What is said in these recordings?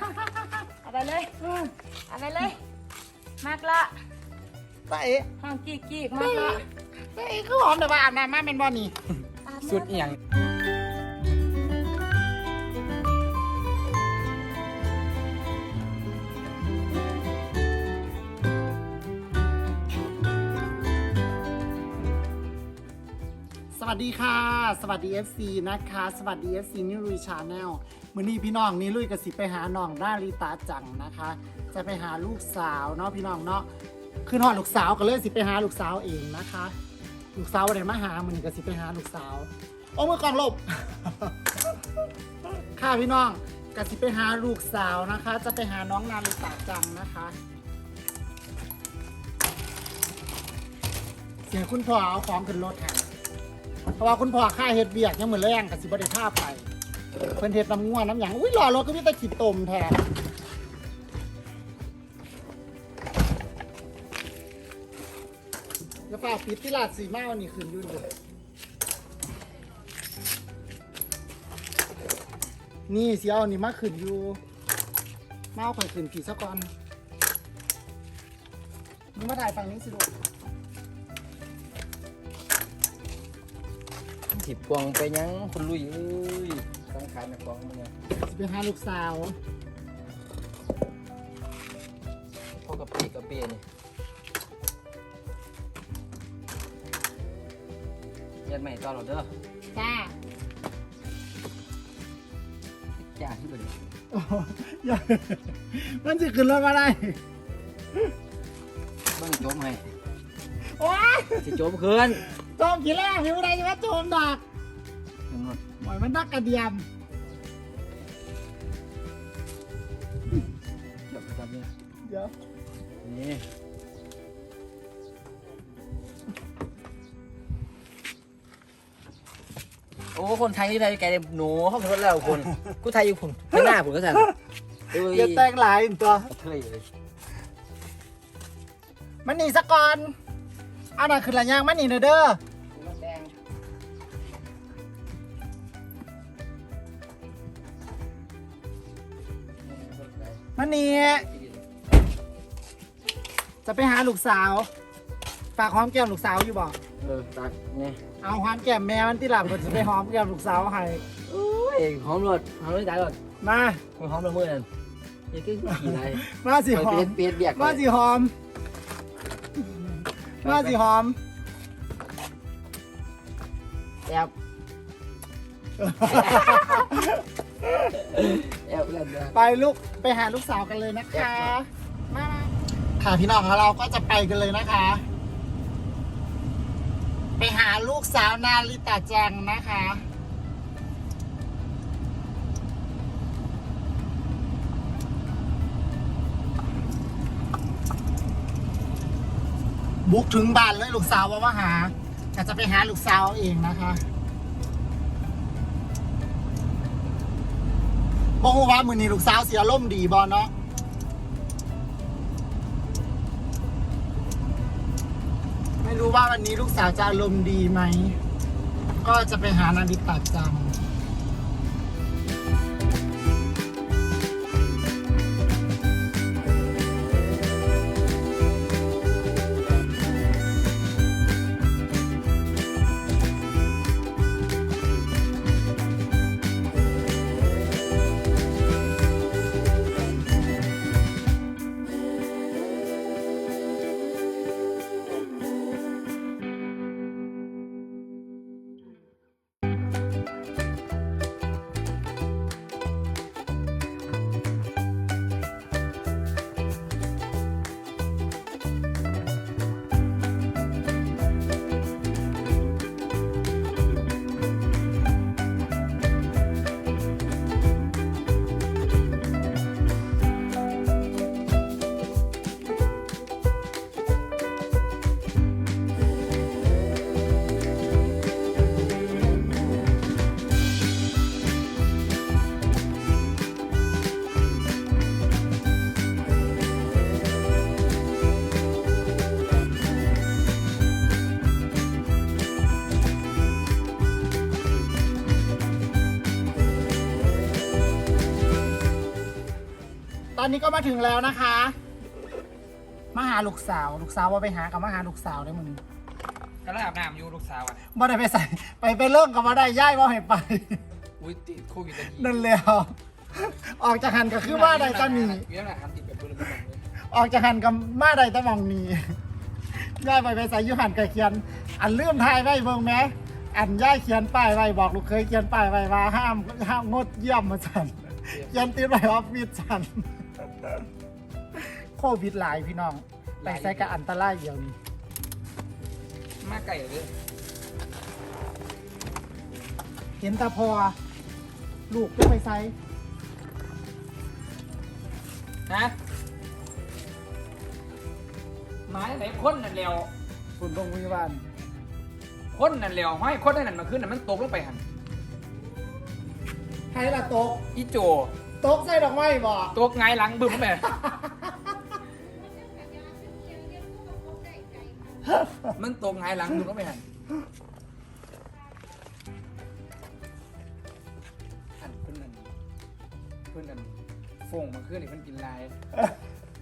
เอาเอาไปเลยเอาไปเลย มากละตาเอ๊ะห้องกีกกีกมากละตาเอ๊ะคือหอมแต่ว่าอาบน้ำมาเป็นบ่นี่อาบสุดน้ำเอียงสวัสดีค่ะ สวัสดี FC นะคะ สวัสดี FC นิลุยชาแนล มื้อนี้พี่น้องนี่ลุยกระสิไปหาน้องนาริตาจังนะคะ จะไปหาลูกสาวเนาะพี่น้องเนาะคือหอดลูกสาวก็เลยสิไปหาลูกสาวเองนะคะ ลูกสาวอะไรมาหามันก็สิไปหาลูกสาวโอ้เมื่อก่องลบ ค่ะพี่น้องกสิไปหาลูกสาวนะคะ จะไปหาน้องนาริตาจังนะคะ เสียงคุณพ่อเอาของขึ้นรถค่ะเพราะว่าคุณพ่อค่าเฮ็ดเบียกยังเหมือนแรงกับสิบได้ท่าไป เพิ่นเฮ็ดน้ำง่วนน้ำหยังอุ้ยหล่อรถก็มีแต่ขีดตมแทนแล้วฝากปิดที่ลาดสีเมาวนี่ขึ้นยู่เลยนี่เสียเอานี่มาขึ้นอยู่เมาข่อยขึ้นผีซะก่อนมึงมาถ่ายฝั่งนี้สิลูกสิบกวงไปยังคุณลุยเอ้ย สังขารนักกวงมึงเนี่ยสิไปหาลูกสาวพ่อกับปีกับเปียนี่เรียนใหม่ต่อหรอเด้อจ้าจ้าที่บดีโอ้โหอย่ามันจะขึ้นรถมาได้เบ้างโจมให้โอ้ยสิโจมคืนโจมกี่แรกพี่อะไรจะมาโจมดอกนั่นห มดหมอยมันนักกระเดียมเกี่ยวกับเนี่ยเดี๋ยวนี่โอ้คนไทยที่ไทยแกเนี่ยหนูห้องรถแล้วคนกูไทยอยู่คุณข้างหน้าผมก็สั่นเอ้ยอย่าแต่งหลายอีกตัวเท่ยเลยมันหนีสะก่อนเอาหน่อยขึ้นละยางมันหนีเด้อ มันหนีจะไปหาลูกสาวฝากหอมแก้มลูกสาวอยู่บอกเออตักนี่เอาหอมแก้มแม่มันที่หลับก็จะไปหอมแก้มลูกสาวให้โอ้ยหอมรถหอมรถตายรถมามันหอมละมือนั่นยังก็ขี่ไรมาสิหอเปลี่ยมนเปลี่ยนเบียกมาสิหอมมาสิหอมแอบ แอบเล่นไปลูกไปหาลูกสาวกันเลยนะคะ มาค่ะพี่น้องของเราก็จะไปกันเลยนะคะ ไปหาลูกสาวนาลิตาจังนะคะ บุกถึงบ้านเลยลูกสาวว่ามาหาแต่จะไปหาลูกสาวเองนะคะ บอกว่ามือนี้ลูกสาวเสียล่มณ์ดีบอเนาะไม่รู้ว่าวันนี้ลูกสาวจะอารมณ์ดีไหม ก็จะไปหานาดิตาจัง อนนี้ก็มาถึงแล้วนะคะ มาหาลูกสาว ลูกสาวว่าไปหากับมาหาลูกสาวได้มึงกำลังอาบน้ำอยู่ลูกสาวอะบ่ได้ไปใส่ ไปไปเริ่มกับมาได้ย่ายว่าให้ไป อุ้ยติดโควิดตะกี้นั่นแล้ว ออกจากหันก็คือว่าใดตอนนี้มีน้ำหนักหันติดแบบปืนระเบิดเลยออกจากหันกับมาใดตะมองนี้ย่ายไปไปใส่อยุหันกับเขียน อันเลื่อมทายไว้เบิ่งแหมอันย่ายเขียนป้ายไว้บอกลูกเคยเขียนป้ายไว้ว่าห้ามห้ามงดเยี่ยมมาสั่นเขียนติดไว้ออฟฟิศสั่น โควิดหลายพี่น้องไปใส่กับอันตรายเดียวนี้มาไก่เลย เห็นตาพอ ลูกจะไปใส่ฮะไม้ไหนคนนั่นแล้วคุณโรงพยาบาลคนนั่นแล้วห้อยคนนั่นมาขึ้นน่ะมันตกลงไปหันใครล่ะตกอีโจ ตกใส่ดอกไม้บ่ตกไงายหลังบึ้มไปมันตกไงายหลังบึ้มลงไปหันหันเพื่อนนั่นเพื่อนนั่นฟงมาขึ้นนี่มันกินลาย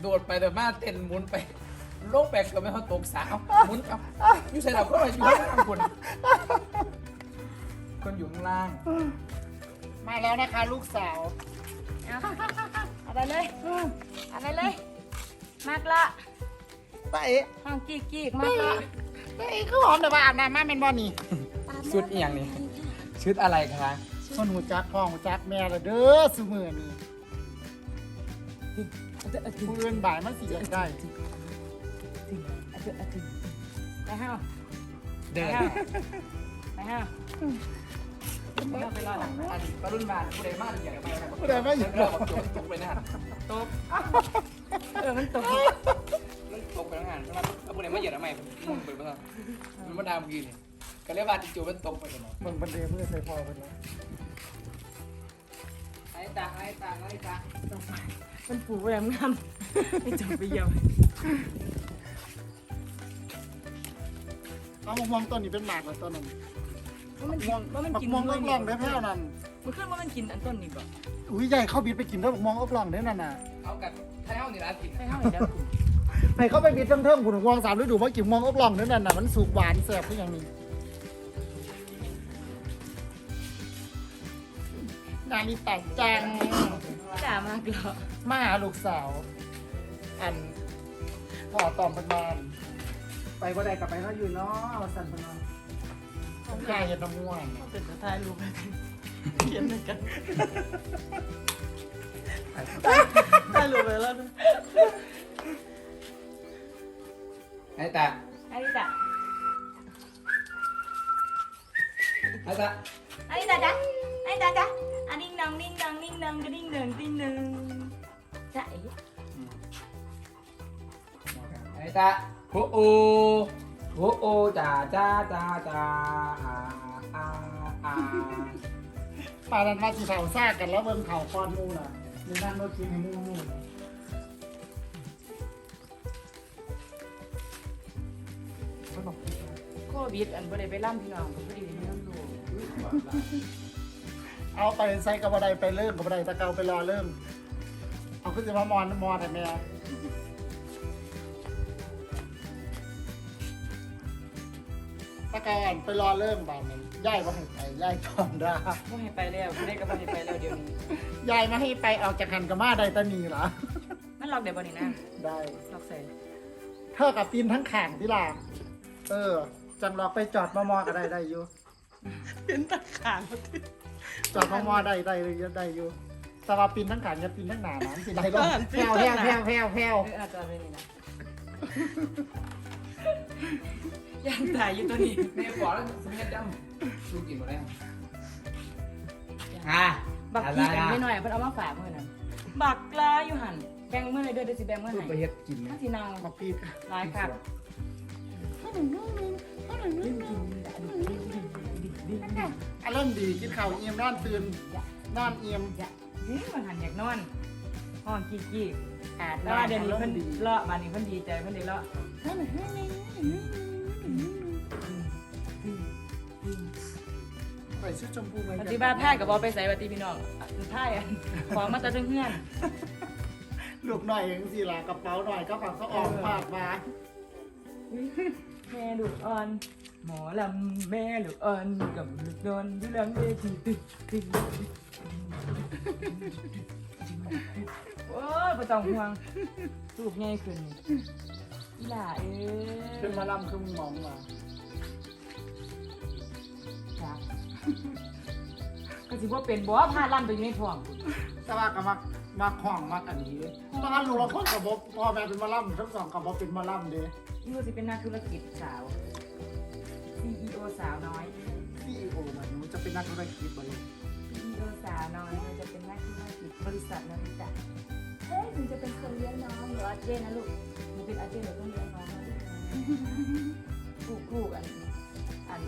โดดไปแต่มาเต้นหมุนไปลงไปเกือบไม่เขาตกสาวหมุนเอาอยู่ใส่เราก็มาอยู่ข้างล่างคนคนอยู่ข้างล่าง มาแล้วนะคะลูกสาว เอาเอาไปเลยเอาไปเลยมากละตาเอ๊ะห้องกีกกีกมากละตาเอ๊ะคือหอมแต่ว่าอาบน้ำมาเป็นบ่นี่ชุดอหย่างนี้ชุดอะไรคะส่วนหูจักพ่อหูจักแม่ละเด้อสมือนี่ผู้อื่นบ่ายมันสิอยากได้ไปห้าวเดินไปห้า วไปห้าไปรอหลังอันปรุ่นบานผู้ใดมาเหยียบไปครับผู้ใดมาเยียบเราบอกตกไปนะฮะตกเออมันตกมันตกไปทั้งงานเพราะว่าเอาผู้ใดมาเหยียบทำไมมันเป็นภาษามันมาดามกินก็เรียกว่าจู่มันตกไปกันเนาะมึงบันเดมือใส่พอไปแล้วไอ้ตาไอ้ตาไอ้ตาตกไปมันปูแหวมงามไปจบไปเยี่ยมเอามะม่วงต้นนี้เป็นหมากแล้วต้นนั้น ว่ามันกินว่ามันบักกินม่วงอกล่องได้อแพ้วนั่นมันขึ้นว่ามันกินอันต้นนี่บ่อุ้ยใหญ่เข้าบิดไปกินด้วยบักม่วงอกล่องได้อนั่นน่ะเอากันถ้าเอานี่ร้านกินไปห้าวอีกแล้วให้เข้าไปบิดเทิงๆผุนม่วงสามฤดูมากินม่วงอกล่องได้อนั่นน่ะมันสุกหวานแซ่บคืออย่างนี้นาลีแต่จังด่ามากเหรอมาหาลูกสาว อันพ่อตอมเป็นบานไปบ่ได้กลับไปเขาอยู่เนาะเอาสั่นเป็นบาน กายเห็นน้ำม่วงเป็นสไตล์ลูกเขียนเหมือนกันได้ลูกไปแล้วนะไอ้ตาไอ้จ้ะไอ้ตาไอ้จ้ะจ้ะไอ้จ้ะจ้ะอันนิ่งนังนิ่งนังนิ่งนังกระดิ่งหนึ่งติ้งหนึ่งจ้ะเอ๋ไอ้ตาโอ้โอ โอ้โอจ้าจ้าจ้าจ้าอ่าอ่าอ่าปานันมาสิเผาซากกันแล้วเบิ่งเผาคอนหมูน่ะในนั่นรถกินให้หมูหมูขนมโควิดอันบ่ได้ไปล่ำพี่น้องบ่ได้ไปล่ำลูกเอาไปใส่กระบะไดไปเริ่มกระบะไดตะเกาไปรอเริ่มเอาขึ้นจะมามอนมอนแต่แม่ ตะเกาอ่อนไปรอเริ่มบานนั้นย่ายมาให้ไปย่ายทอมดาบ่ให้ไปแล้วบ่ได้ก็บ่ให้ไปแล้วเดี๋ยวนี้ยายมาให้ไปออกจากหันกับมาได้ตานีเหรอมันล็อกได้บ่นี่นะได้ล็อกใส่เท่ากับตีนทั้งแข่งที่ลาเออ จังหลอกไปจอดมอมอก็ได้ได้อยู่เป็นตะขาบจอดมอมอได้ได้เลยได้อยู่แต่ว่าปีนทั้งแข่งจะปีนทั้งหนาน้ำสิได้ลงแผ่วแผ่วแผ่วแผ่วแผ่วเอออาจจะเป็นนี่นะ ยังตายอยู่ตัวนี้แม่บอกแล้วสมัยจำลูกกินหมดแล้วอะบักกี้กันไม่น้อยเพิ่นเอามาฝากมื้อนั้นบักลาอยู่หั่นแบ่งมื้อให้เด้อเดี๋ยวสิแบ่งมื้อลูกให้ไปเฮ็ดกินไหมมันสินางมาปีนหลายครับอารมณ์ดีกินข้าวเอี่ยมนอนตื่นนอนเอี่ยมอย่านี่มันหันอยากนอนห้องกี้กี้อาบแล้วว่าน้ำเดี๋ยวนี้อารเพิ่มนณ์ดีเลาะมานี่เพิ่นดีใจเพิ่นได้เลาะ ไปชุดชมพูเหมปฏิบัติท่ายกับบอไปใส่ปฏิพี่น้องท่ายอะของมาตะเฮือนลูกหน่อยเองสิล่ะกระเป๋าหน่อยก็ฝังเขาออกปากมาแม่ลูกอ่อน หมอลำแม่ลูกอ่อนกับลูกนอนอยู่หลังเวทีตึ๊ดตึ๊ด โอ้ยไม่ต้องห่วงลูกง่ายขึ้นอีหล่าเอ้ยขึ้นมาลำคือมึงมองมาจ้ะก็สิว่าเป็นบ่พาลำไปอยู่ในท้องพุ่นแต่ว่าก็มักมักห้องมักอันนี้ตอนลูกเราคนกับบพ่อแม่เป็นหมาล่ำทั้งสองกับบเป็นหมาล่ำเด้นี่ก็สิเป็นนักธุรกิจสาว CEO สาวน้อย ซีอีโอมันมันจะเป็นนักธุรกิจบ่เลย กิจบนาฬิกาเฮ้ยถึงจะเป็นคนเลี้ยงน้องหรืออาเจนนะลูกหนูเป็นอาเจนหนูต้องเลี้ยงน้องนะลูกลูกอันอัน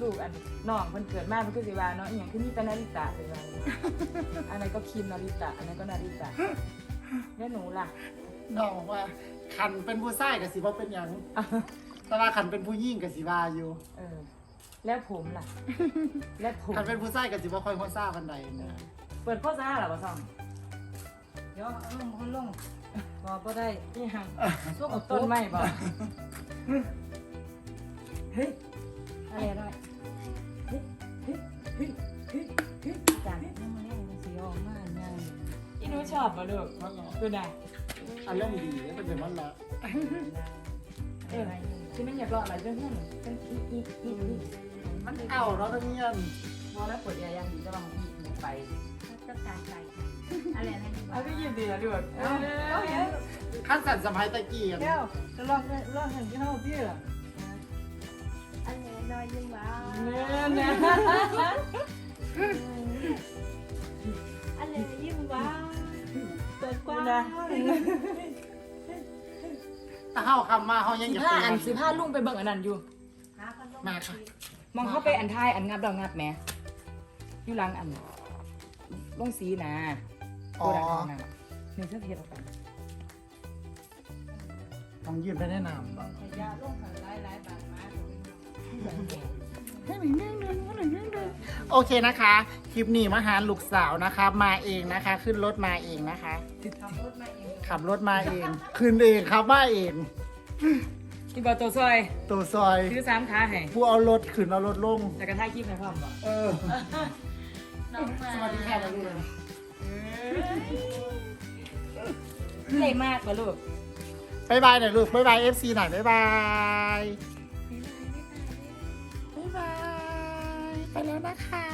ลูกอันน้องเพิ่นเกิดมาเพิ่นก็สิว่าเนาะอหย่างคือมีแต่นาฬิกาเลยว่าอันนั้นก็คิมนาฬิกาอันนั้นก็นาฬิกาแล้วหนูล่ะน้องบอกว่าขันเป็นผู้ชายกับสิบ่เป็นหยังแต่ว่าขันเป็นผู้หญิงกับสิว่าอยู่ เออ แล้วผมล่ะ แล้วผมขันเป็นผู้ชายกับสิบ่ค่อยหัวซ่าปันใดนะเปิดโฆษณาเหรอวะซ่อง ดี๋ยวเอาลงคนลงบอกก็ได้นี่หังลูกเอาต้นไม้บอกเฮ้ยอะไรอะไรเฮ้ยเฮ้ยเฮ้ยเฮ้ยเฮ้ยจังน้ำมันเนี่ยมันสีออกมาง่ายอีหนูชอบป่ะลูกมันเหรอดูได้อันเรื่องดีๆเป็นแบบนั้นละเออที่มันอยากรออะไรเรื่องนั้นเป็นอีอีอีอีมันเอ้าเนาะทั้งเงี้ยนมองแล้วปวดยายังดีจะลองอีหนูไปก็ตามใจ อะไรนะดีเอาพี่ยินดีนะลูกเออขั้นสั่นสมัยตะกี้อะแก้วจะลองลองหันที่ห้องพี่เหรออะไรน้อยยิ่งว้าเนี่ยนะอะไรยิ่งว้าเปิดกว้างนะถ้าเข้าคำมาเขายังสิอยากผ้าเป็อันสิผ้าลุงไปเบิ่งอันนั้นอยู่หาพันลมมาค่ะ มองเข้าไปอันท้ายอันงับดอกงับแหม่อยู่หลังอันลงสีนะ อ๋อโบราณนั่นน่ะหนึ่งเท่าเทียบกันต้องยืนไปแนะนำบ่ขยะลงหันหลายหลายบาทมาโอเคนะคะ คลิปนี้มาหาลูกสาวนะคะ มาเองนะคะ ขึ้นรถมาเองนะคะ ขับรถมาเองขับรถมาเอง ขึ้นเองครับมาเองที่บอตัวซอยตัวซอย ซื้อสามขาให้ผู้เอารถขึ้นเอารถลงแล้วก็ถ่ายคลิปให้พร้อมบ่เออ น้องมา สวัสดีค่ะมาดูเลย เล่มากกว่าลูก บายบายหน่อยลูกบายบายเอฟซีหน่อยบายบายบายบาย ไปแล้วนะคะ